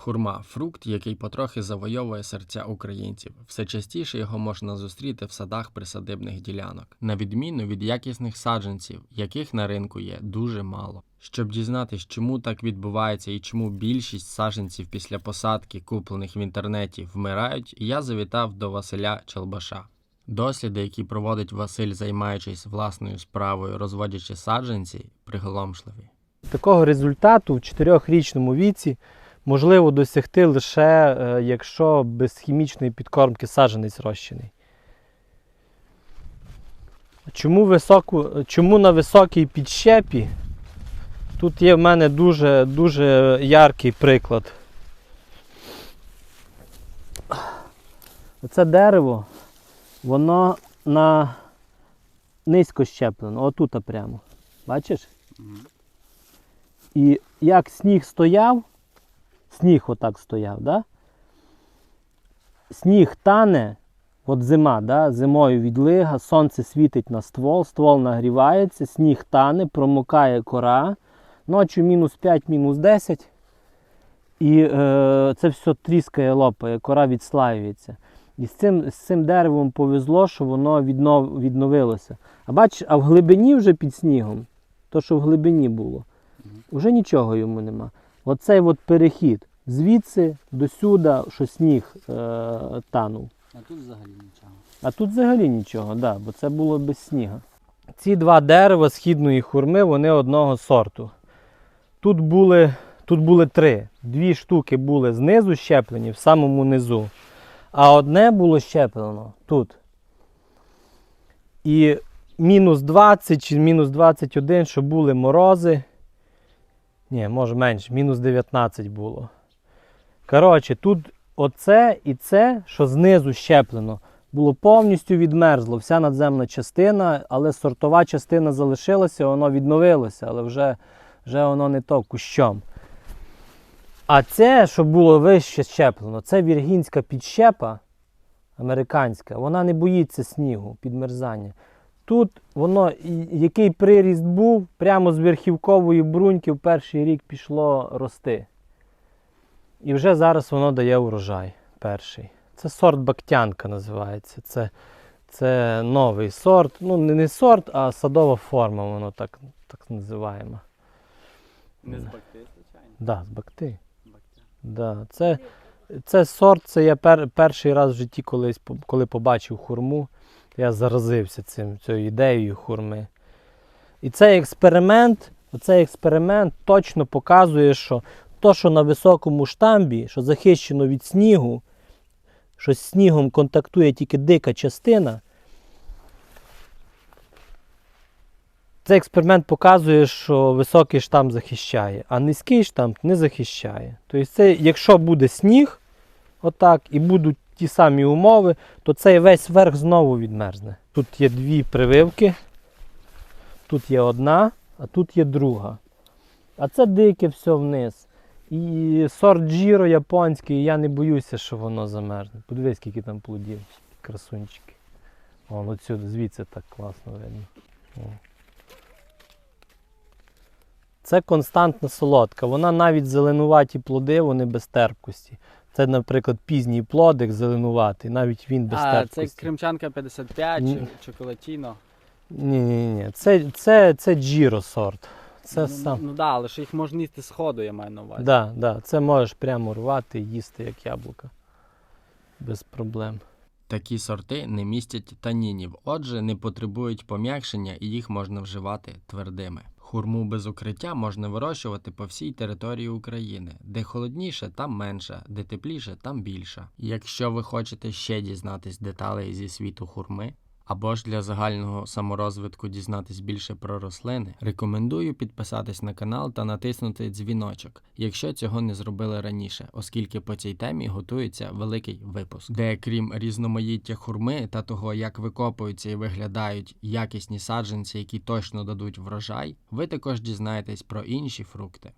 Хурма фрукт, який потрохи завойовує серця українців. Все частіше його можна зустріти в садах присадибних ділянок, на відміну від якісних саджанців, яких на ринку є дуже мало. Щоб дізнатись, чому так відбувається і чому більшість саджанців після посадки, куплених в інтернеті, вмирають, я завітав до Василя Челбаша. Досліди, які проводить Василь, займаючись власною справою, розводячи саджанці, приголомшливі. Такого результату в 4-річному віці можливо досягти лише е, якщо без хімічної підкормки саджанець розчиний. Чому, високу, чому на високій підщепі? Тут є в мене дуже, дуже яркий приклад. Оце дерево, воно на низько щеплено, отут прямо. Бачиш? І як сніг стояв, сніг отак стояв, да? сніг тане, от зима, да? зимою відлига, сонце світить на ствол, ствол нагрівається, сніг тане, промокає кора, ночі мінус 5, мінус 10. І е, це все тріскає, лопає, кора відслаюється. І з цим, з цим деревом повезло, що воно віднов, відновилося. А бачиш, а в глибині вже під снігом, то, що в глибині було, вже нічого йому нема. Оцей от перехід звідси до сюди, що сніг е, танув. А тут взагалі нічого. А тут взагалі нічого, да, бо це було без снігу. Ці два дерева східної хурми, вони одного сорту. Тут були, тут були три. Дві штуки були знизу щеплені, в самому низу. А одне було щеплено тут. І мінус 20 чи мінус 21, що були морози. Ні, може менше, мінус 19 було. Коротше, тут оце і це, що знизу щеплено, було повністю відмерзло. Вся надземна частина, але сортова частина залишилася, воно відновилося, але вже, вже воно не то кущом. А це, що було вище щеплено, це віргінська підщепа американська, вона не боїться снігу, підмерзання. Тут воно, який приріст був, прямо з верхівкової бруньки в перший рік пішло рости. І вже зараз воно дає урожай перший. Це сорт Бактянка називається. Це, це новий сорт. Ну, не, не сорт, а садова форма, воно так, так називаємо. Не з бакти, звичайно. Да, з бакти. Да. Це, це сорт, це я пер, перший раз в житті колись, коли побачив хурму, я заразився цим, цією ідеєю хурми. І цей експеримент, оцей експеримент точно показує, що то, що на високому штамбі, що захищено від снігу, що з снігом контактує тільки дика частина. Цей експеримент показує, що високий штамп захищає, а низький штамп не захищає. Тобто, це, якщо буде сніг, отак, і будуть ті самі умови, то цей весь верх знову відмерзне. Тут є дві прививки, тут є одна, а тут є друга. А це дике все вниз. І сорт джіро японський, я не боюся, що воно замерзне. Подивись, скільки там плодів, красунчики. Вон отсюди, звідси так класно видно. О. Це константна солодка. Вона навіть зеленуваті плоди, вони без терпкості. Це, наприклад, пізній плодик зеленуватий, навіть він без А, це. Кримчанка 55 Ні. чи Чоколатіно. Ні, ні, ні. Це, це, це джіро сорт. Це ну, сам. ну да, але ж їх можна їсти з ходу, я маю на увазі. Да, да, це можеш прямо рвати і їсти як яблука. Без проблем. Такі сорти не містять танінів, отже, не потребують пом'якшення і їх можна вживати твердими. Хурму без укриття можна вирощувати по всій території України. Де холодніше, там менше, де тепліше, там більше. Якщо ви хочете ще дізнатись деталей зі світу хурми, або ж для загального саморозвитку дізнатись більше про рослини, рекомендую підписатись на канал та натиснути дзвіночок, якщо цього не зробили раніше, оскільки по цій темі готується великий випуск, де крім різноманіття хурми та того, як викопуються і виглядають якісні саджанці, які точно дадуть врожай, ви також дізнаєтесь про інші фрукти.